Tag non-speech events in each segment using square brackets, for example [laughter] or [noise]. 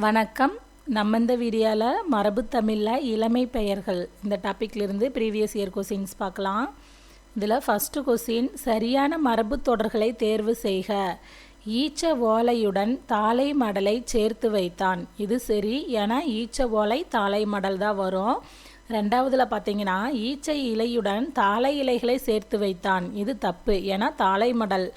வணக்கம். நம்ம இந்த வீடியோவில் மரபு தமிழில் இளமை பெயர்கள். இந்த டாப்பிக்லேருந்து ப்ரீவியஸ் இயர் கொஸ்டின்ஸ் பார்க்கலாம். இதில் ஃபஸ்ட்டு கொஸ்டின் சரியான மரபு தொடர்களை தேர்வு செய்க. ஈச்ச ஓலையுடன் தாளை மடலை சேர்த்து வைத்தான். இது சரி ஏன்னா ஈச்ச ஓலை தாளை மடல் தான் வரும். ரெண்டாவதில் பார்த்தீங்கன்னா ஈச்சை இலையுடன் தாளை இலைகளை சேர்த்து வைத்தான். இது தப்பு ஏன்னா தாளை மடல்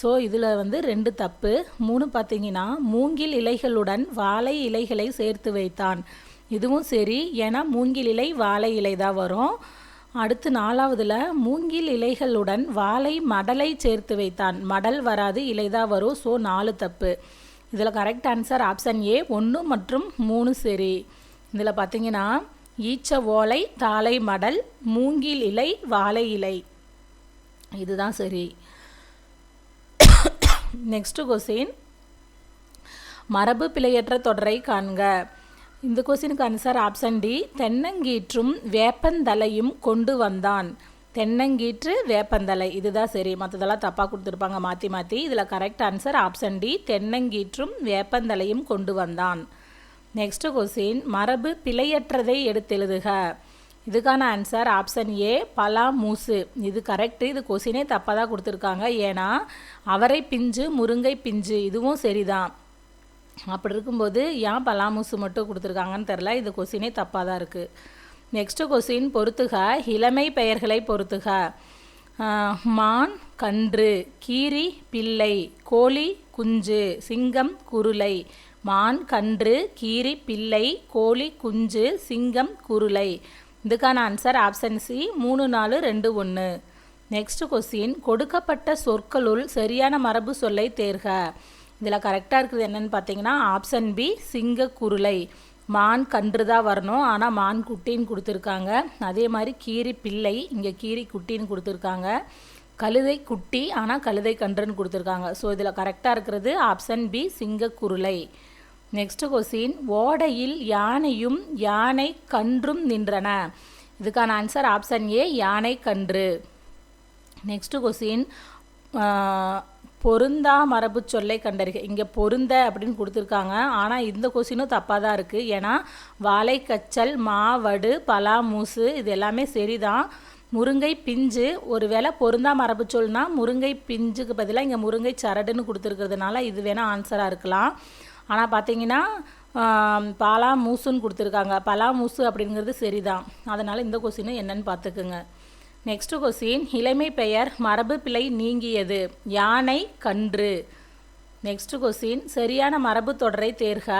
ஸோ இதில் வந்து ரெண்டு தப்பு. மூணு பார்த்தீங்கன்னா மூங்கில் இலைகளுடன் வாழை இலைகளை சேர்த்து வைத்தான். இதுவும் சரி ஏன்னா மூங்கில் இலை வாழை இலை தான் வரும். அடுத்து நாலாவதுல மூங்கில் இலைகளுடன் வாழை மடலை சேர்த்து வைத்தான். மடல் வராது இலை தான் வரும். ஸோ நாலு தப்பு. இதில் கரெக்ட் ஆன்சர் ஆப்ஷன் ஏ ஒன்று மற்றும் மூணு சரி. இதில் பார்த்தீங்கன்னா ஈச்ச ஓலை தாளை மடல் மூங்கில் இலை வாழை இலை. இதுதான் சரி. நெக்ஸ்ட் கொஸ்டின் மரபு பிழையற்ற தொடரை காண்க. இந்த கொஸ்டினுக்கு ஆன்சர் ஆப்ஷன் டி தென்னங்கீற்றும் வேப்பந்தலையும் கொண்டு வந்தான். தென்னங்கீற்று வேப்பந்தலை. இதுதான் சரி. மற்றதெல்லாம் தப்பாக கொடுத்துருப்பாங்க. மாற்றி மாற்றி இதில் கரெக்ட் ஆன்சர் ஆப்ஷன் டி தென்னங்கீற்றும் வேப்பந்தலையும் கொண்டு வந்தான். நெக்ஸ்ட் கொஸ்டின் மரபு பிழையற்றதை எடுத்தெழுதுக. இதுக்கான ஆன்சர் ஆப்ஷன் ஏ பலா மூசு இது கரெக்டு இது கொஸ்டினே தப்பாக தான் கொடுத்துருக்காங்க. ஏன்னா அவரை பிஞ்சு முருங்கை பிஞ்சு இதுவும் சரிதான். அப்படி இருக்கும்போது ஏன் பலாமூசு மட்டும் கொடுத்துருக்காங்கன்னு தெரில இது கொஸ்டினே தப்பாக தான் இருக்குது நெக்ஸ்ட்டு கொஸ்டின் பொறுத்துக. இளமை பெயர்களை பொறுத்துக. மான் கன்று கீரி பிள்ளை கோழி குஞ்சு சிங்கம் குருளை. மான் கன்று கீரி பிள்ளை கோழி குஞ்சு சிங்கம் குருளை. இதுக்கான ஆன்சர் ஆப்ஷன் சி மூணு நாலு ரெண்டு ஒன்று நெக்ஸ்ட் கொஸ்டின் கொடுக்கப்பட்ட சொற்களுள் சரியான மரபு சொல்லை தேர்க. இதில் கரெக்டாக இருக்குது என்னென்னு பார்த்தீங்கன்னா ஆப்ஷன் பி சிங்க குருளை மான் கன்று தான் வரணும் ஆனால் மான் குட்டின்னு கொடுத்துருக்காங்க. அதே மாதிரி கீரி பிள்ளை இங்கே கீரி குட்டின்னு கொடுத்துருக்காங்க. கழுதை குட்டி ஆனால் கழுதை கன்றுன்னு கொடுத்துருக்காங்க. ஸோ இதில் கரெக்டாக இருக்கிறது ஆப்ஷன் பி சிங்க குருளை நெக்ஸ்ட் கொஸ்டின் ஓடையில் யானையும் யானை கன்றும் நின்றன. இதுக்கான ஆன்சர் ஆப்ஷன் ஏ யானை கன்று. நெக்ஸ்ட் கொஸ்டின் பொருந்தா மரபு சொல்லை கண்டறிக. இங்கே பொருந்த அப்படின்னு கொடுத்துருக்காங்க. ஆனால் இந்த கொஸ்டினும் தப்பாக தான் இருக்குது ஏன்னா வாழைக்கச்சல் மாவடு பலா மூசு இது எல்லாமே சரிதான். முருங்கை பிஞ்சு ஒரு வேளை பொருந்தா மரபு சொல்னா முருங்கை பிஞ்சுக்கு பதிலாக இங்கே முருங்கை சரடுன்னு கொடுத்துருக்கிறதுனால இது வேணால் ஆன்சராக இருக்கலாம். ஆனால் பார்த்தீங்கன்னா பாலா மூசுன்னு கொடுத்துருக்காங்க. பலா மூசு அப்படிங்கிறது சரிதான். அதனால் இந்த கொஸ்டின் என்னன்னு பார்த்துக்குங்க நெக்ஸ்ட் கொஸ்டின் இளமை பெயர் மரபு பிழை நீங்கியது யானை கன்று. நெக்ஸ்ட் கொஸ்டின் சரியான மரபு தொடரை தேர்க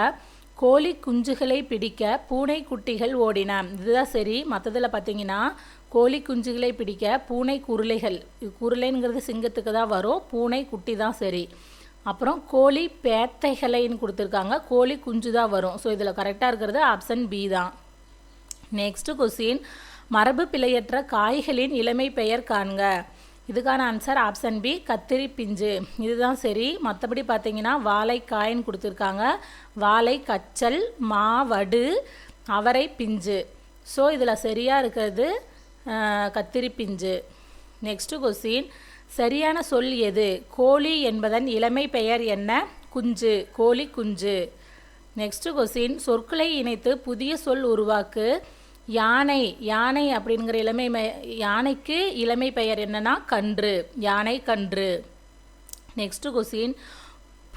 கோழி குஞ்சுகளை பிடிக்க பூனை குட்டிகள் ஓடின. இதுதான் சரி. மற்றதில் பார்த்தீங்கன்னா கோழி குஞ்சுகளை பிடிக்க பூனை குருளைகள் குருளைங்கிறது சிங்கத்துக்கு தான் வரும் பூனை குட்டி தான் சரி. அப்புறம் கோழி பேத்தைகளைன்னு கொடுத்துருக்காங்க. கோழி குஞ்சு தான் வரும். ஸோ இதில் கரெக்டாக இருக்கிறது ஆப்ஷன் பி தான் நெக்ஸ்ட் கொஸ்டின் மரபு பிழையற்ற காய்களின் இளமை பெயர் காண்க. இதுக்கான ஆன்சர் ஆப்ஷன் பி கத்திரி பிஞ்சு. இதுதான் சரி. மற்றபடி பார்த்தீங்கன்னா வாழைக்காயின்னு கொடுத்துருக்காங்க. வாழை கச்சல் மாவடு அவரை பிஞ்சு. ஸோ இதில் சரியாக இருக்கிறது கத்திரி பிஞ்சு. நெக்ஸ்ட்டு கொஸ்டின் சரியான சொல் எது? கோழி என்பதன் இளமை பெயர் என்ன? குஞ்சு. கோழி குஞ்சு. நெக்ஸ்ட் கொஸ்டின் சொற்களை இணைத்து புதிய சொல் உருவாக்கு. யானை. யானை அப்படிங்கிற இளமை யானைக்கு இளமை பெயர் என்னன்னா கன்று. யானை கன்று. நெக்ஸ்ட் கொஸ்டின்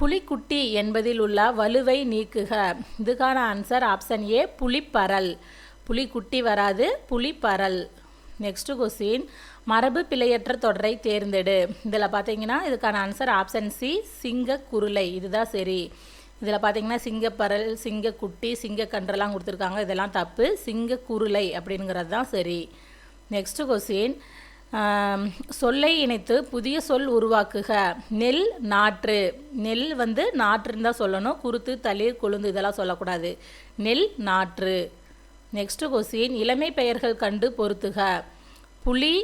புலிக்குட்டி என்பதில் உள்ள வலுவை நீக்குக. இதுக்கான ஆன்சர் ஆப்ஷன் ஏ புலிப்பரல் புலிக்குட்டி வராது புலிப்பரல் நெக்ஸ்ட் கொஸ்டின் மரபு பிழையற்ற தொடரை தேர்ந்தெடு. இதில் பார்த்தீங்கன்னா இதுக்கான ஆன்சர் ஆப்ஷன் சி சிங்க குருளை. இதுதான் சரி. இதில் பார்த்தீங்கன்னா சிங்கப்பரல் சிங்கக்குட்டி சிங்கக்கன்றெல்லாம் கொடுத்துருக்காங்க. இதெல்லாம் தப்பு. சிங்க குருளை அப்படிங்கிறது தான் சரி. நெக்ஸ்ட் கொஸ்டின் சொல்லை இணைத்து புதிய சொல் உருவாக்குக. நெல் நாற்று. நெல் வந்து நாற்றுன்னு தான் சொல்லணும். குருத்து தளிர் கொழுந்து இதெல்லாம் சொல்லக்கூடாது. நெல் நாற்று. நெக்ஸ்ட் கொஸ்டின் இளமை பெயர்கள் கண்டு பொருத்துக. புலி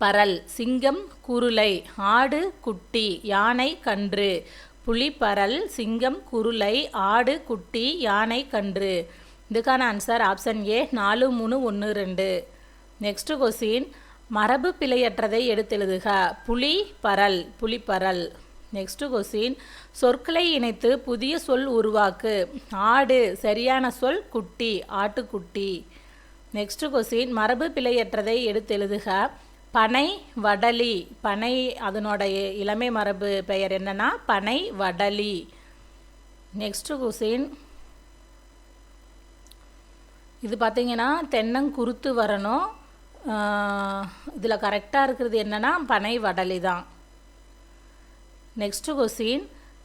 பரல் சிங்கம் குருளை ஆடு குட்டி யானை கன்று. புலி பரல் சிங்கம் குருளை ஆடு குட்டி யானை கன்று. இதுக்கான ஆன்சர் ஆப்ஷன் ஏ நாலு மூணு ஒன்று ரெண்டு. நெக்ஸ்ட் கொஸ்டின் மரபு பிழையற்றதை எடுத்தெழுதுக. புலி பரல் புலிப்பரல். நெக்ஸ்ட் கொஸ்டின் சொற்களை இணைத்து புதிய சொல் உருவாக்கு. ஆடு சரியான சொல் குட்டி ஆட்டுக்குட்டி. நெக்ஸ்ட் கொஸ்டின் மரபு பிழையற்றதை எடுத்தெழுதுக. பனை வடலி. பனை அதனோட இளமை மரபு பெயர் என்னன்னா பனை வடலி. நெக்ஸ்ட் குசின் இது பார்த்தீங்கன்னா தென்னங்குருத்து வரணும். இதில் கரெக்டாக இருக்கிறது என்னென்னா பனை வடலி தான். நெக்ஸ்ட் கொஸ்டின்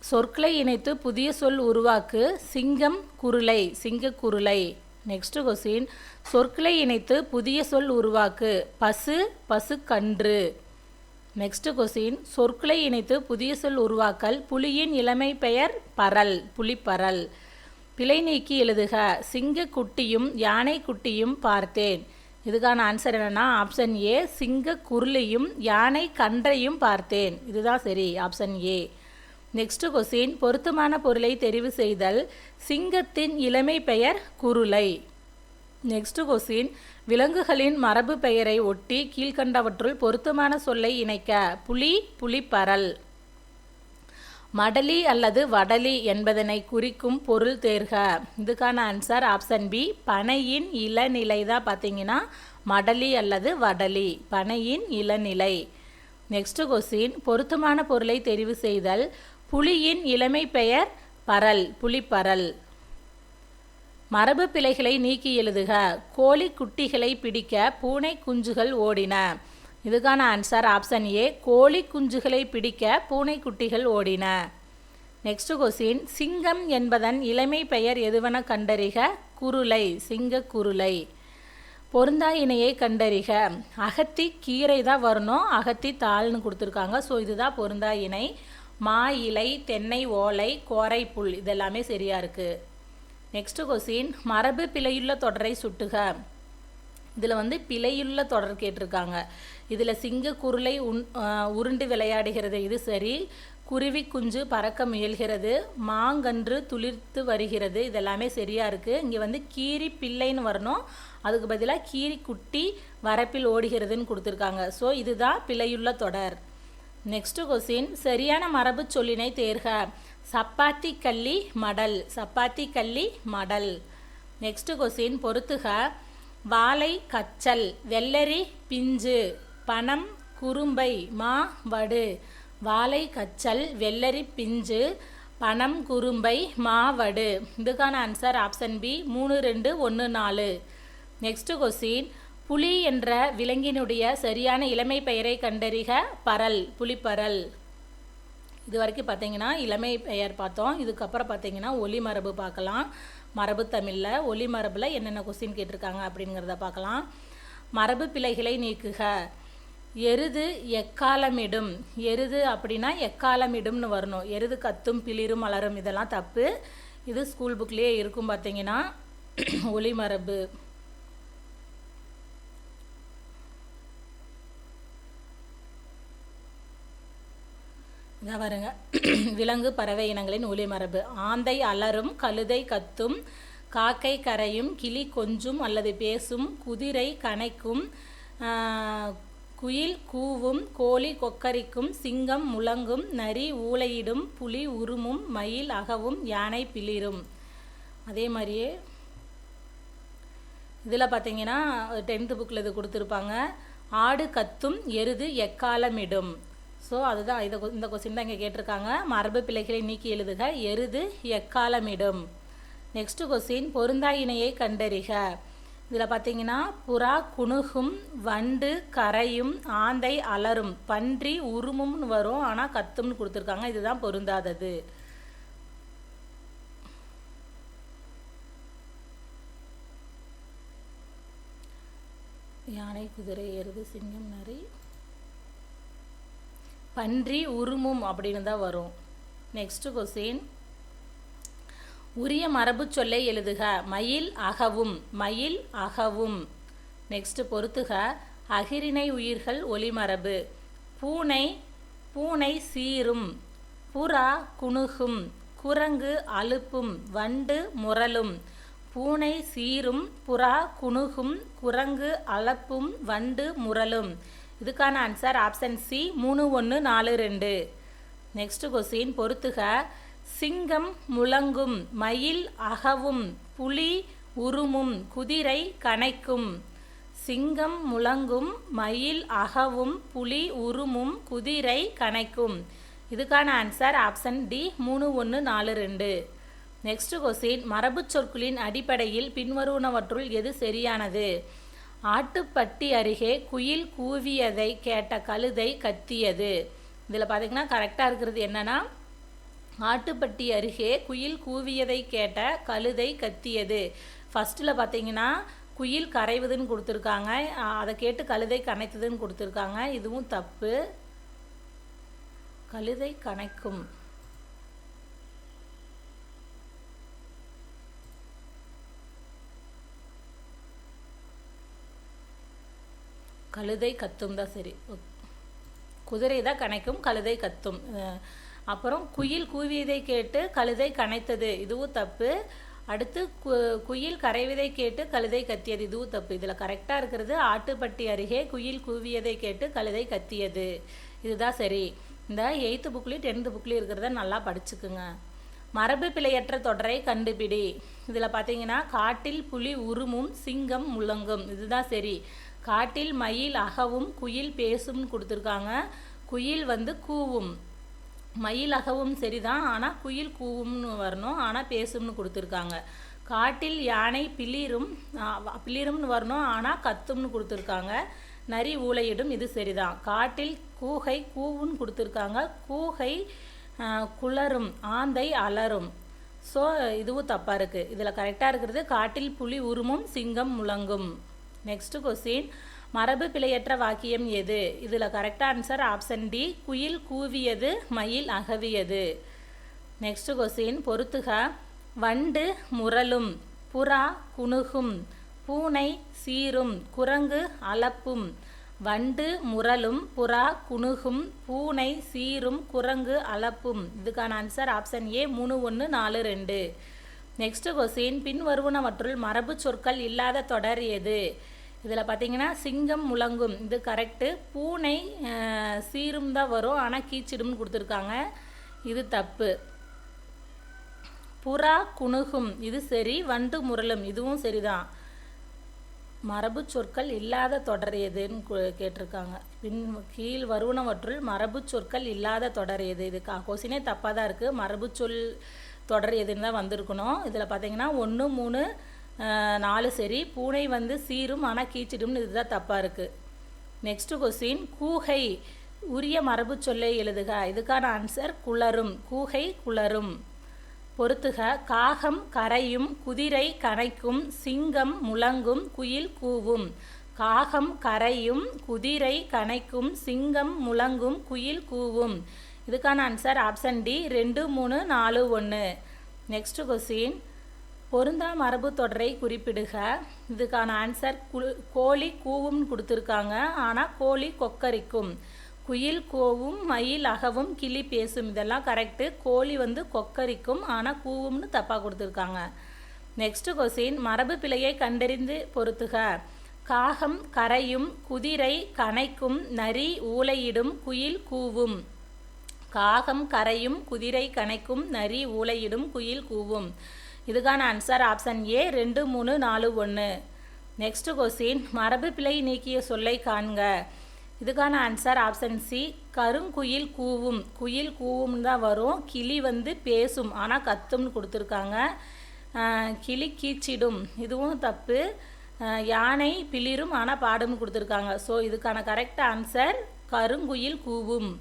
சொற்களை இணைத்து புதிய சொல் உருவாக்கு சிங்கம் குருளை சிங்கக்குருளை. நெக்ஸ்ட் கொஸ்டின் சொற்களை இணைத்து புதிய சொல் உருவாக்கு. பசு பசுக்கன்று. நெக்ஸ்ட் கொஸ்டின் சொற்களை இணைத்து புதிய சொல் உருவாக்கல். புலியின் இளமை பெயர் பரல் புலிப்பரல். பிழை நீக்கி எழுதுக. சிங்க குட்டியும் யானை குட்டியும் பார்த்தேன். இதுக்கான ஆன்சர் என்னென்னா ஆப்ஷன் ஏ சிங்க குருளையும் யானை கன்றையும் பார்த்தேன். இதுதான் சரி ஆப்ஷன் ஏ நெக்ஸ்ட் கொஸ்டின் பொருத்தமான பொருளை தெரிவு செய்தல். சிங்கத்தின் இளமை பெயர் குருளை. நெக்ஸ்ட் கொஸ்டின் விலங்குகளின் மரபு பெயரை ஒட்டி கீழ்கண்டவற்றுள் பொருத்தமான சொல்லை இணைக்க புலி புலிப்பரல். மடலி அல்லது வடலி என்பதனை குறிக்கும் பொருள் தேர்க. இதுக்கான ஆன்சர் ஆப்ஷன் பி பனையின் இளநிலை தான் பார்த்தீங்கன்னா மடலி அல்லது வடலி. பனையின் இளநிலை. நெக்ஸ்ட் கொஸ்டின் பொருத்தமான பொருளை தெரிவு செய்தல். புலியின் இளமை பெயர் பரல் புலிப்பரல். மரபு பிழைகளை நீக்கி எழுதுக. கோழி குட்டிகளை பிடிக்க பூனை குஞ்சுகள் ஓடின. இதுக்கான ஆன்சர் ஆப்ஷன் ஏ கோழி குஞ்சுகளை பிடிக்க பூனை குட்டிகள் ஓடின. நெக்ஸ்ட் கொஸ்டின் சிங்கம் என்பதன் இளமை பெயர் எதுவென கண்டறிக. குருளை சிங்க குருளை. பொருந்தா இணையை கண்டறிக. அகத்தி கீரை தான் வரணும். அகத்தி தாள்னு கொடுத்துருக்காங்க. ஸோ இதுதான் பொருந்தா இணை மா இலை தென்னை ஓலை கோரை புல் இதெல்லாமே சரியாக இருக்குது நெக்ஸ்ட் கொஸ்டின் மரபு பிழையுள்ள தொடரை சுட்டுக. இதில் வந்து பிழையுள்ள தொடர் கேட்டிருக்காங்க. இதில் சிங்க குருளை உன் உருண்டு விளையாடுகிறது இது சரி. குருவி குஞ்சு பறக்க முயல்கிறது மாங்கன்று துளிர்த்து வருகிறது இதெல்லாமே சரியாக இருக்குது இங்கே வந்து கீரி பிள்ளைன்னு வரணும். அதுக்கு பதிலாக கீரி குட்டி வரப்பில் ஓடுகிறதுன்னு கொடுத்துருக்காங்க. ஸோ இதுதான் பிழையுள்ள தொடர். நெக்ஸ்ட் கொஸ்டின் சரியான மரபு சொல்லினை தேர்க. சப்பாத்தி கள்ளி மடல். சப்பாத்தி கள்ளி மடல். நெக்ஸ்ட் கொஸ்டின் பொறுத்துக. வாழை கச்சல். வெள்ளரி பிஞ்சு. பணம் குறும்பை மா வடு. வாழை கச்சல் வெள்ளரி பிஞ்சு. பணம் குறும்பை மாவடு இதுக்கான ஆன்சர் ஆப்ஷன் பி மூணு ரெண்டு ஒன்று நாலு. நெக்ஸ்ட் கொஸ்டின் புலி என்ற விலங்கினுடைய சரியான இளமை பெயரை கண்டறிக. பரல் புலிப்பரல். இது வரைக்கும் பார்த்தீங்கன்னா இளமை பெயர் பார்த்தோம். இதுக்கப்புறம் பார்த்தீங்கன்னா ஒலி மரபு பார்க்கலாம். மரபு தமிழில் ஒலி மரபில் என்னென்ன கொஸ்டின் கேட்டிருக்காங்க அப்படிங்கிறத பார்க்கலாம். மரபு பிழைகளை நீக்குக. எருது எக்காலமிடும். எருது அப்படின்னா எக்காலமிடும்னு வரணும். எருது கத்தும் பிளிரும் மலரும் இதெல்லாம் தப்பு. இது ஸ்கூல் புக்லேயே இருக்கும் பார்த்தீங்கன்னா ஒளி மரபு இதான் [clears throat] விலங்கு பறவை இனங்களின் ஒளி மரபு. ஆந்தை அலரும் கழுதை கத்தும் காக்கை கரையும் கிளி கொஞ்சும் அல்லது பேசும் குதிரை கனைக்கும் குயில் கூவும் கோழி கொக்கரிக்கும் சிங்கம் முழங்கும் நரி ஊளையிடும் புலி உருமும் மயில் அகவும் யானை பிளிரும். அதே மாதிரியே இதில் பார்த்தீங்கன்னா டென்த்து புக்கில் இது கொடுத்துருப்பாங்க. ஆடு கத்தும் எருது எக்காலமிடும். ஸோ அதுதான் இதை இந்த கொஸ்டின் தான் இங்கே கேட்டிருக்காங்க. மரபு பிள்ளைகளை நீக்கி எழுதுக எருது எக்காலமிடும். நெக்ஸ்ட் கொஸ்டின் பொருந்தா இணையை கண்டறிக. இதில் பார்த்தீங்கன்னா புறா குணுகும் வண்டு கரையும் ஆந்தை அலரும். பன்றி உருமும்னு வரும் ஆனால் கத்தும்னு கொடுத்துருக்காங்க. இதுதான் பொருந்தாதது. யானை குதிரை எருது சிங்கம் நரி. பன்றி உருமும் அப்படின்னு தான் வரும். நெக்ஸ்ட்டு கொஸ்டின் உரிய மரபு சொல்லை எழுதுக. மயில் அகவும் மயில் அகவும். நெக்ஸ்ட் பொறுத்துக. அகிரிணை உயிர்கள் ஒளிமரபு பூனை பூனை சீரும். புறா குணுகும். குரங்கு அலுப்பும். வண்டு முரலும். பூனை சீரும் புறா குணுகும். குரங்கு அலப்பும். வண்டு முரலும். இதுக்கான ஆன்சர் ஆப்ஷன் சி மூணு ஒன்று நாலு ரெண்டு. நெக்ஸ்ட் கொஸ்டின் பொறுத்துக. சிங்கம் முழங்கும் மயில் அகவும் புலி உருமும் குதிரை கனைக்கும் சிங்கம் முழங்கும் மயில் அகவும் புலி உருமும் குதிரை கனைக்கும் இதுக்கான ஆன்சர் ஆப்ஷன் டி மூணு ஒன்று நாலு ரெண்டு. நெக்ஸ்ட் கொஸ்டின் மரபுச் சொற்களின் அடிப்படையில் பின்வருவனவற்றுள் எது சரியானது? ஆட்டுப்பட்டி அருகே குயில் கூவியதை கேட்ட கழுதை கத்தியது. இதில் பார்த்தீங்கன்னா கரெக்டாக இருக்கிறது என்னன்னா ஆட்டுப்பட்டி அருகே குயில் கூவியதை கேட்ட கழுதை கத்தியது. ஃபஸ்ட்டில் பார்த்தீங்கன்னா குயில் கரைவதுன்னு கொடுத்துருக்காங்க. அதை கேட்டு கழுதை கனைத்ததுன்னு கொடுத்துருக்காங்க. இதுவும் தப்பு. கழுதை கனைக்கும். கழுதை கத்தும் தான் சரி. குதிரை தான் கனைக்கும் கழுதை கத்தும். அப்புறம் குயில் கூவியதை கேட்டு கழுதை கனைத்தது இதுவும் தப்பு. அடுத்து கு குயில் கரைவதை கேட்டு கழுதை கத்தியது இதுவும் தப்பு. இதில் கரெக்டாக இருக்கிறது ஆட்டுப்பட்டி அருகே குயில் கூவியதை கேட்டு கழுதை கத்தியது. இதுதான் சரி. இந்த எயித்து புக்லேயும் டென்த்து புக்லேயும் இருக்கிறத நல்லா படிச்சுக்குங்க. மரபு பிழையற்ற தொடரை கண்டுபிடி. இதில் பார்த்தீங்கன்னா காட்டில் புலி உருமும் சிங்கம் முழங்கும். இதுதான் சரி. காட்டில் மயில் அகவும் குயில் பேசும்னு கொடுத்துருக்காங்க. குயில் வந்து கூவும். மயில் அகவும் சரிதான் ஆனால் குயில் கூவும்னு வரணும் ஆனால் பேசும்னு கொடுத்துருக்காங்க. காட்டில் யானை பிளிரும் பிளிரும்னு வரணும் ஆனால் கத்தும்னு கொடுத்துருக்காங்க. நரி ஊழையிடும் இது சரிதான். காட்டில் கூகை கூவுன்னு கொடுத்துருக்காங்க. கூகை குளரும் ஆந்தை அலரும். ஸோ இதுவும் தப்பாக இருக்குது இதில் கரெக்டாக இருக்கிறது காட்டில் புலி உருமும் சிங்கம் முழங்கும். நெக்ஸ்ட் கொஸ்டின் மரபு பிழையற்ற வாக்கியம் எது? இதில் கரெக்ட் ஆன்சர் ஆப்ஷன் டி குயில் கூவியது மயில் அகவியது. நெக்ஸ்ட் கொஸ்டின் பொறுத்துக. வண்டு முரலும் புறா குணுகும் பூனை சீரும் குரங்கு அலப்பும் வண்டு முரலும் புறா குணுகும் பூனை சீரும் குரங்கு அலப்பும் இதுக்கான ஆன்சர் ஆப்ஷன் ஏ மூணு ஒன்று நாலு ரெண்டு. நெக்ஸ்ட் கொஸ்டின் பின் வருவனவற்றுள் மரபு சொற்கள் இல்லாத தொடர் எது? இதில் பார்த்தீங்கன்னா சிங்கம் முழங்கும். இது கரெக்டு பூனை சீரும் தான் வரும். ஆனால் கீச்சிடும்னு கொடுத்துருக்காங்க. இது தப்பு. புறா குணுகும். இது சரி. வண்டு முரளும். இதுவும் சரிதான். மரபு சொற்கள் இல்லாத தொடர் எதுன்னு கேட்டிருக்காங்க. பின் கீழ் வருவனவற்றுள் மரபு சொற்கள் இல்லாத தொடர் எது? இது கொஸ்டினே தப்பாக தான் இருக்குது மரபு சொல் தொடர் எதுன்னு தான் வந்திருக்கணும். இதில் பார்த்தீங்கன்னா ஒன்று மூணு நாலு சரி. பூனை வந்து சீரும் ஆனால் கீச்சிடும்னு இதுதான் தப்பாக இருக்குது நெக்ஸ்ட் கொஸ்டின் கூகை உரிய மரபு சொல்லை எழுதுக. இதுக்கான ஆன்சர் குளரும் கூகை குளரும் பொறுத்துக. காகம் கரையும் குதிரை கனைக்கும் சிங்கம் முழங்கும் குயில் கூவும். காகம் கரையும் குதிரை கனைக்கும் சிங்கம் முழங்கும் குயில் கூவும். இதுக்கான ஆன்சர் ஆப்ஷன் டி ரெண்டு மூணு நாலு ஒன்று நெக்ஸ்ட் கொஸ்டின் பொருந்தா மரபு தொடரை குறிப்பிடுக. இதுக்கான ஆன்சர் கு கோழி கூவும் கொடுத்துருக்காங்க. ஆனால் கோழி கொக்கரிக்கும். குயில் கோவும் மயில் அகவும் கிளி பேசும். இதெல்லாம் கரெக்டு கோழி வந்து கொக்கரிக்கும் ஆனால் கூவும்னு தப்பாக கொடுத்துருக்காங்க. நெக்ஸ்ட் கொஸ்டின் மரபு பிழையை கண்டறிந்து பொருத்துக. காகம் கரையும் குதிரை கனைக்கும் நரி ஊலையிடும் குயில் கூவும். காகம் கரையும் குதிரை கனைக்கும் நரி ஊலையிடும் குயில் கூவும். இதுக்கான ஆன்சர் ஆப்ஷன் ஏ ரெண்டு மூணு நாலு ஒன்று நெக்ஸ்ட் கொஸ்டின் மரபு பிழை நீக்கிய சொல்லை காண்க. இதுக்கான ஆன்சர் ஆப்ஷன் சி கருங்குயில் கூவும். குயில் கூவும்னு தான் வரும் கிளி வந்து பேசும் ஆனால் கத்தும்னு கொடுத்துருக்காங்க. கிளி கீச்சிடும் இதுவும் தப்பு. யானை பிளிரும் ஆனால் பாடும்னு கொடுத்துருக்காங்க. ஸோ இதுக்கான கரெக்ட் ஆன்சர் கருங்குயில் கூவும்.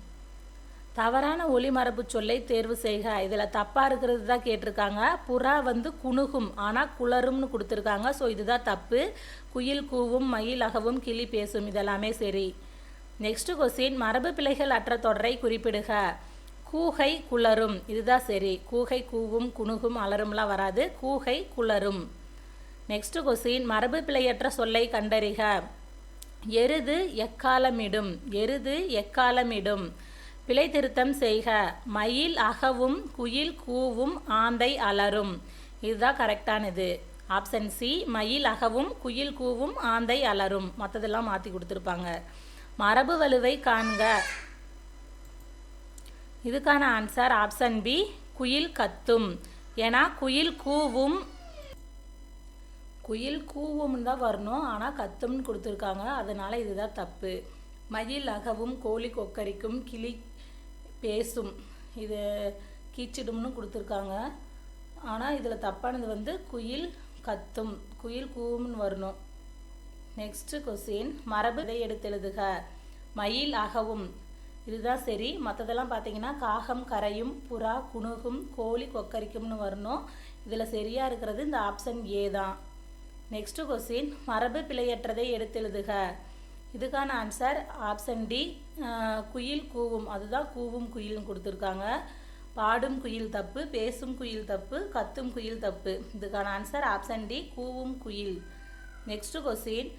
தவறான ஒளிமரபு சொல்லை தேர்வு செய்க. இதில் தப்பாக இருக்கிறது தான் கேட்டிருக்காங்க. புறா வந்து குணுகும் ஆனால் குளரும்னு கொடுத்துருக்காங்க. ஸோ இதுதான் தப்பு. குயில் கூவும் மயில் அகவும் கிளி பேசும். இதெல்லாமே சரி. நெக்ஸ்ட் கொஸ்டின் மரபு பிழைகள் அற்ற தொடரை குறிப்பிடுக. கூகை குளரும். இதுதான் சரி. கூகை கூவும் குணுகும் அலரும்லாம் வராது. கூகை குளரும். நெக்ஸ்ட் கொஸ்டின் மரபு பிழையற்ற சொல்லை கண்டறிக. எருது எக்காலமிடும். எருது எக்காலமிடும். பிழை திருத்தம் செய்க. மயில் அகவும் குயில் கூவும் ஆந்தை அலரும். இதுதான் கரெக்டானது. ஆப்ஷன் சி மயில் அகவும் குயில் கூவும் ஆந்தை அலரும். மற்றதெல்லாம் மாற்றி கொடுத்துருப்பாங்க. மரபு வலுவை காண்க. இதுக்கான ஆன்சர் ஆப்ஷன் பி குயில் கத்தும். ஏன்னா குயில் கூவும். குயில் கூவும்னு தான் வரணும். ஆனால் கத்தும்னு கொடுத்துருக்காங்க. அதனால் இதுதான் தப்பு. மயில் அகவும் கோழி கொக்கரிக்கும் கிளி பேசும். இது கீச்சிடும்னு கொடுத்துருக்காங்க. ஆனால் இதில் தப்பானது வந்து குயில் கத்தும். குயில் கூவும்னு வரணும். நெக்ஸ்ட்டு கொஸ்டின் மரபு இதை எடுத்து எழுதுக மயில் அகவும். இதுதான் சரி. மற்றதெல்லாம் பார்த்தீங்கன்னா காகம் கரையும் புறா குணுகும் கோழி கொக்கரிக்கும்னு வரணும். இதில் சரியாக இருக்கிறது இந்த ஆப்ஷன் ஏ தான். நெக்ஸ்ட்டு கொஸ்டின் மரபு பிழையற்றதை எடுத்து எழுதுக இதுக்கான ஆன்சர் ஆப்ஷன் டி குயில் கூவும். அதுதான் கூவும் குயில்னு கொடுத்துருக்காங்க. பாடும் குயில் தப்பு பேசும் குயில் தப்பு கத்தும் குயில் தப்பு. இதுக்கான ஆன்சர் ஆப்ஷன் டி கூவும் குயில். நெக்ஸ்ட் கொஸ்டின்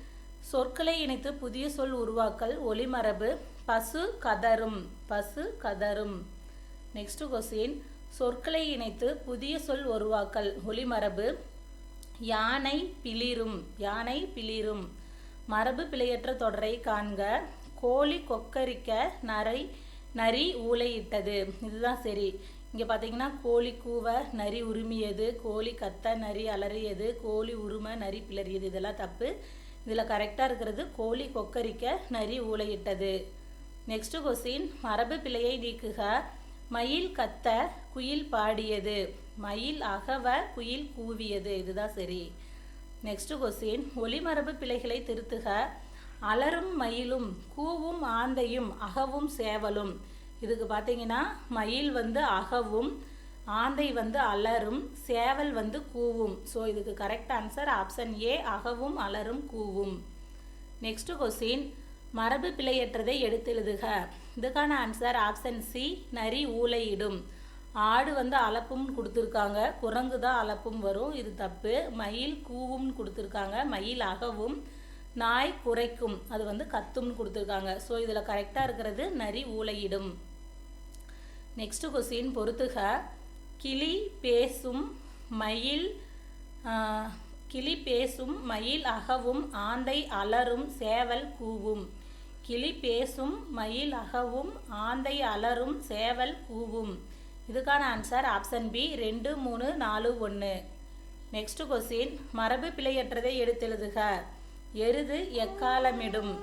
சொற்களை இணைத்து புதிய சொல் உருவாக்கல் ஒளிமரபு பசு கதரும் பசு கதரும். நெக்ஸ்ட் கொஸ்டின் சொற்களை இணைத்து புதிய சொல் உருவாக்கல் ஒளிமரபு யானை பிளிரும் யானை பிளிரும். மரபு பிழையற்ற தொடரை காண்க. கோழி கொக்கரிக்க நரை நரி ஊளையிட்டது. இதுதான் சரி. இங்கே பார்த்தீங்கன்னா கோழி கூவ நரி உரிமையது கோழி கத்த நரி அலறியது கோழி உரும நரி பிளறியது. இதெல்லாம் தப்பு. இதில் கரெக்டாக இருக்கிறது கோழி கொக்கரிக்க நரி ஊளையிட்டது. நெக்ஸ்ட் கொஸ்டின் மரபு பிழையை நீக்குக. மயில் கத்த குயில் பாடியது. மயில் அகவ குயில் கூவியது. இதுதான் சரி. நெக்ஸ்ட் கொஸ்டின் ஒளிமரபு பிழைகளை திருத்துக. அலரும் மயிலும் கூவும் ஆந்தையும் அகவும் சேவலும். இதுக்கு பார்த்தீங்கன்னா மயில் வந்து அகவும் ஆந்தை வந்து அலரும் சேவல் வந்து கூவும். ஸோ இதுக்கு கரெக்ட் ஆன்சர் ஆப்ஷன் ஏ அகவும் அலரும் கூவும். நெக்ஸ்ட் கொஸ்டின் மரபு பிழையற்றதை எடுத்து எழுதுக இதுக்கான ஆன்சர் ஆப்ஷன் சி நரி ஊளையிடும். ஆடு வந்து அலப்பும்னு கொடுத்துருக்காங்க. குரங்கு தான் அலப்பும் வரும். இது தப்பு. மயில் கூவும்னு கொடுத்துருக்காங்க. மயில் அகவும். நாய் குறைக்கும் அது வந்து கத்தும்னு கொடுத்துருக்காங்க. ஸோ இதில் கரெக்டாக இருக்கிறது நரி ஊலையிடும் நெக்ஸ்ட் கொஸ்டின் பொறுத்துக. கிளி பேசும் மயில் கிளி பேசும் மயில் அகவும். ஆந்தை அலரும் சேவல் கூவும். கிளி பேசும் மயில் அகவும். ஆந்தை அலரும் சேவல் கூவும். இதுக்கான ஆன்சர் ஆப்ஷன் பி ரெண்டு மூணு நாலு ஒன்று நெக்ஸ்ட் கொஸ்டின் மரபு பிழையற்றதை எடுத்தெழுதுக. எருது எக்காலமிடும்.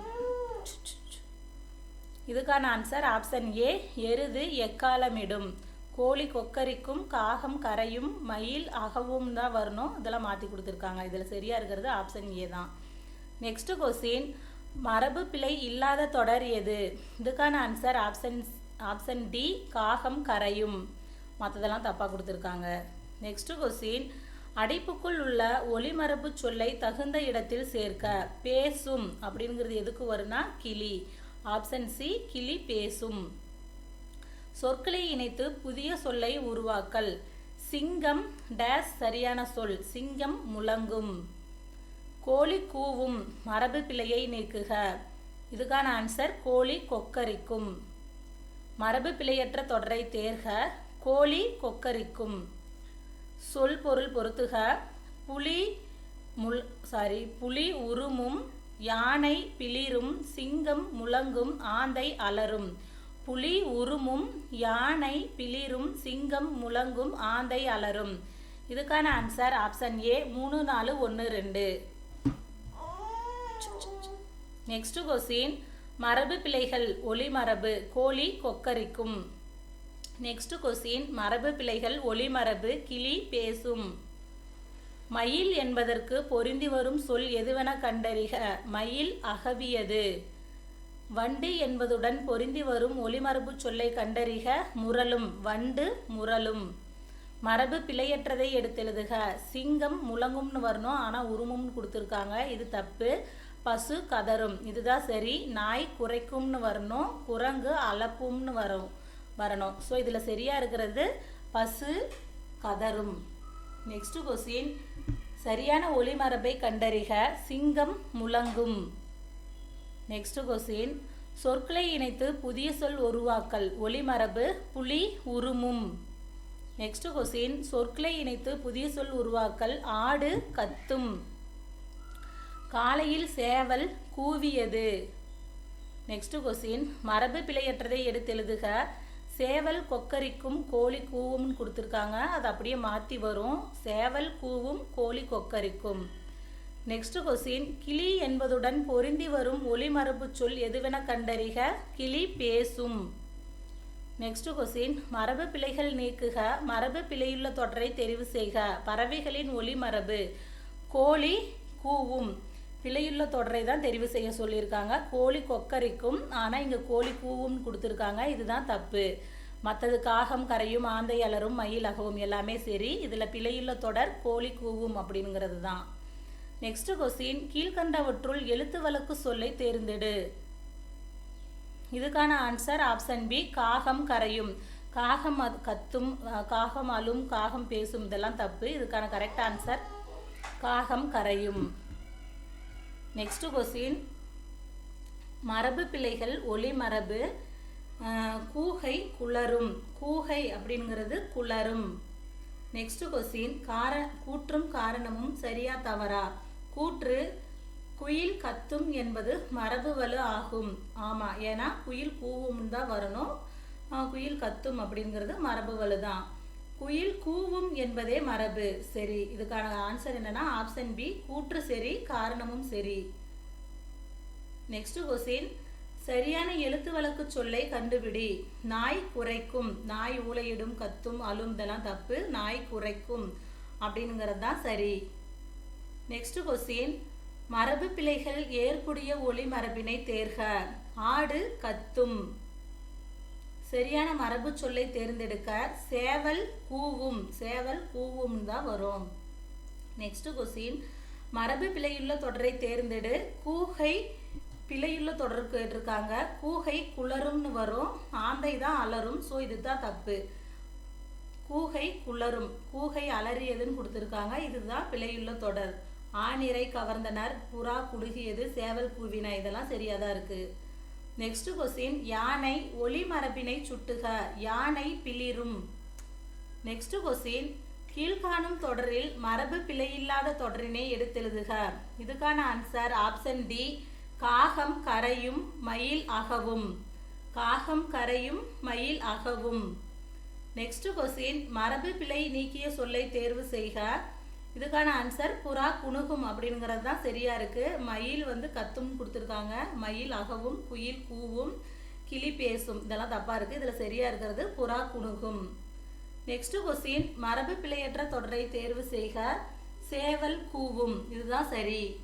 இதுக்கான ஆன்சர் ஆப்ஷன் ஏ எருது எக்காலமிடும். கோழி கொக்கரிக்கும் காகம் கரையும் மயில் அகவும் தான் வரணும். இதெல்லாம் மாற்றி கொடுத்துருக்காங்க. இதில் சரியாக இருக்கிறது ஆப்ஷன் ஏ தான். நெக்ஸ்ட் கொஸ்டின் மரபு பிழை இல்லாத தொடர் எது? இதுக்கான ஆன்சர் ஆப்ஷன் ஆப்ஷன் டி காகம் கரையும். மற்றதெல்லாம் தப்பாக கொடுத்துருக்காங்க. நெக்ஸ்ட் கொஸ்டின் அடைப்புக்குள் உள்ள ஒளிமரபு சொல்லை தகுந்த இடத்தில் சேர்க்க பேசும் அப்படிங்கிறது எதுக்கு வரும்னா கிளி. ஆப்ஷன் சி கிளி பேசும். சொற்களை இணைத்து புதிய சொல்லை உருவாக்கல். சிங்கம் டேஸ் சரியான சொல். சிங்கம் முழங்கும். கோழி கூவும். மரபு பிழையை நீக்குக. இதுக்கான ஆன்சர் கோழி கொக்கரிக்கும். மரபு பிழையற்ற தொடரை தேர்க. கோழி கொக்கரிக்கும். சொல் பொருள் பொருத்துக. புலி முள் சாரி புலி உருமும் யானை பிளிரும் சிங்கம் முழங்கும் ஆந்தை அலரும். புலி உருமும் யானை பிளிரும் சிங்கம் முழங்கும் ஆந்தை அலரும். இதுக்கான ஆன்சர் ஆப்ஷன் ஏ மூணு நாலு ஒன்று ரெண்டு. நெக்ஸ்ட் கொஸ்டின் மரபு பிழைகள் ஒளிமரபு கோழி கொக்கரிக்கும். நெக்ஸ்ட் கொஸ்டின் மரபு பிழைகள் ஒளிமரபு கிளி பேசும். மயில் என்பதற்கு பொருந்தி வரும் சொல் எதுவென கண்டறிக. மயில் அகவியது. வண்டு என்பதுடன் பொருந்தி வரும் ஒளிமரபு சொல்லை கண்டறிக. முரலும். வண்டு முரலும். மரபு பிழையற்றதை எடுத்தெழுதுக. சிங்கம் முழங்கும்னு வரணும் ஆனால் உருமும்னு கொடுத்துருக்காங்க. இது தப்பு. பசு கதரும் இதுதான் சரி. நாய் குறைக்கும்னு வரணும். குரங்கு அலப்பும்னு வரும். வரணும். ஸோ இதில் சரியாக இருக்கிறது பசு கதரும். நெக்ஸ்ட் கொஸ்டின் சரியான ஒளிமரபை கண்டறிக. சிங்கம் முழங்கும். நெக்ஸ்ட் கொஸ்டின் சொற்களை இணைத்து புதிய சொல் உருவாக்கல். ஒளிமரபு புலி உருமும். நெக்ஸ்ட் கொஸ்டின் சொற்களை இணைத்து புதிய சொல் உருவாக்கல். ஆடு கத்தும். காலையில் சேவல் கூவியது. நெக்ஸ்ட் கொஸ்டின் மரபு பிழையற்றதை எடுத்து எழுதுக சேவல் கொக்கரிக்கும் கோழி கூவும்னு கொடுத்துருக்காங்க. அது அப்படியே மாற்றி வரும். சேவல் கூவும் கோழி கொக்கரிக்கும். நெக்ஸ்ட் கொஸ்டின் கிளி என்பதுடன் பொருந்தி வரும் ஒளிமரபு சொல் எதுவென கண்டறிக? கிளி பேசும். நெக்ஸ்ட் கொஸ்டின் மரபு பிழைகள் நீக்குக. மரபு பிழையுள்ள தொடரை தெரிவு செய்க. பறவைகளின் ஒளி மரபு. கோழி கூவும். பிழையுள்ள தொடரை தான் தெரிவு செய்ய சொல்லியிருக்காங்க. கோழி கொக்கரிக்கும் ஆனால் இங்கே கோழி கூவும் கொடுத்துருக்காங்க. இதுதான் தப்பு. மற்றது காகம் கரையும் ஆந்தை அலரும் மயில் அகவும் எல்லாமே சரி. இதில் பிழையுள்ள தொடர் கோழி கூவும் அப்படிங்கிறது தான். நெக்ஸ்ட் கொஸ்டின் கீழ்கண்டவற்றுள் எழுத்து வழக்கு சொல்லை தேர்ந்தெடு. இதுக்கான ஆன்சர் ஆப்ஷன் பி காகம் கரையும். காகம் அது கத்தும் காகம் அழும் காகம் பேசும் இதெல்லாம் தப்பு. இதுக்கான கரெக்ட் ஆன்சர் காகம் கரையும். நெக்ஸ்ட் கொஸ்டின் மரபு பிள்ளைகள் ஒளி மரபு கூகை குளரும் கூகை அப்படிங்கிறது குளரும் நெக்ஸ்ட் கொஸ்டின் கார கூற்றும் காரணமும் சரியா தவறா? கூற்று குயில் கத்தும் என்பது மரபு வலு ஆகும். ஆமாம் ஏன்னா குயில் கூவும் தான் வரணும். குயில் கத்தும் அப்படிங்கிறது மரபு வலு தான் குயில் கூவும் என்பதே மரபு. சரி இதுக்கான ஆன்சர் என்னன்னா ஆப்ஷன் பி கூற்று சரி காரணமும் சரி நெக்ஸ்ட் கொஸ்டின் சரியான எழுத்து வழக்கு சொல்லை கண்டுபிடி. நாய் குறைக்கும். நாய் ஊழையிடும் கத்தும் அலும் இதெல்லாம் தப்பு. நாய் குறைக்கும். அப்படிங்கிறது தான் சரி. நெக்ஸ்ட் கொஸ்டின் மரபு பிழைகள் ஏற்புடைய ஒளி மரபினை தேர்க. ஆடு கத்தும். சரியான மரபு சொல்லை தேர்ந்தெடுக்க சேவல் கூவும். சேவல் கூவும் தான் வரும். நெக்ஸ்ட் கொஸ்டின் மரபு பிழையுள்ள தொடரை தேர்ந்தெடு. கூகை பிழையுள்ள தொடர் கேட்டிருக்காங்க. கூகை குளரும்னு வரும். ஆந்தை தான் அலரும். ஸோ இதுதான் தப்பு. கூகை குளரும். கூகை அலறியதுன்னு கொடுத்துருக்காங்க. இதுதான் பிழையுள்ள தொடர். ஆணிரை கவர்ந்தனர். புறா குடுகியது சேவல் கூவின. இதெல்லாம் சரியாக தான் இருக்குது நெக்ஸ்ட் கொஸ்டின் யானை ஒளி மரபினை சுட்டுக யானை பிளிரும். நெக்ஸ்ட் கொஸ்டின் கீழ்காணும் தொடரில் மரபு பிழையில்லாத தொடரினை எடுத்தெழுதுக. இதுக்கான ஆன்சர் ஆப்ஷன் டி காகம் கரையும் மயில் அகவும். காகம் கரையும் மயில் அகவும். நெக்ஸ்ட் கொஸ்டின் மரபு பிழை நீக்கிய சொல்லை தேர்வு செய்க. இதுக்கான ஆன்சர் புறா குணுகும் அப்படிங்கிறது தான் சரியா இருக்கு. மயில் வந்து கத்தும் கொடுத்துருக்காங்க. மயில் அகவும் குயில் கூவும் கிளி பேசும். இதெல்லாம் தப்பா இருக்கு. இதுல சரியா இருக்கிறது புறா குணுகும். நெக்ஸ்ட் கொஸ்டின் மரபு பிழையற்ற தொடரை தேர்வு செய்க. சேவல் கூவும். இதுதான் சரி.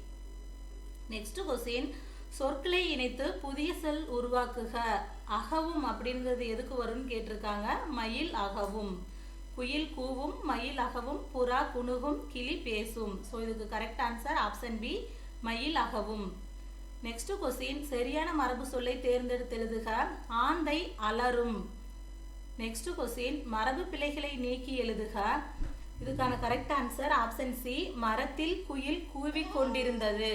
நெக்ஸ்ட் கொஸ்டின் சொற்களை இணைத்து புதிய செல் உருவாக்குக. அகவும் அப்படிங்கிறது எதுக்கு வரும்னு கேட்டிருக்காங்க. மயில் அகவும். குயில் கூவும் மயில் அகவும் புறா குணுகும் கிளி பேசும். ஸோ இதுக்கு கரெக்ட் ஆன்சர் ஆப்ஷன் பி மயில் அகவும். நெக்ஸ்ட் கொஸ்டின் சரியான மரபு சொல்லை தேர்ந்தெடுத்து எழுதுக ஆந்தை அலரும். நெக்ஸ்ட் கொஸ்டின் மரபு பிழைகளை நீக்கி எழுதுக இதுக்கான கரெக்ட் ஆன்சர் ஆப்ஷன் சி மரத்தில் குயில் கூவி கொண்டிருந்தது.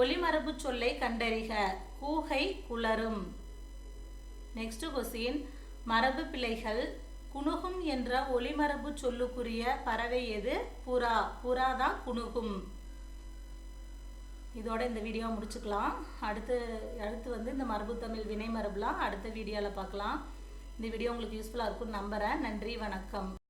ஒளிமரபு சொல்லை கண்டறிக கூகை குளரும். நெக்ஸ்ட் கொஸ்டின் மரபு பிழைகள் குணுகும் என்ற ஒளிமரபு சொல்லுக்குரிய பறவை எது? புறா. புறா தான் குணுகும். இதோட இந்த வீடியோ முடிச்சுக்கலாம். அடுத்து அடுத்து வந்து இந்த மரபு தமிழ் வினை மரபுலாம் அடுத்த வீடியோவில் பார்க்கலாம். இந்த வீடியோ உங்களுக்கு யூஸ்ஃபுல்லாக இருக்கும்னு நம்புகிறேன் நன்றி வணக்கம்.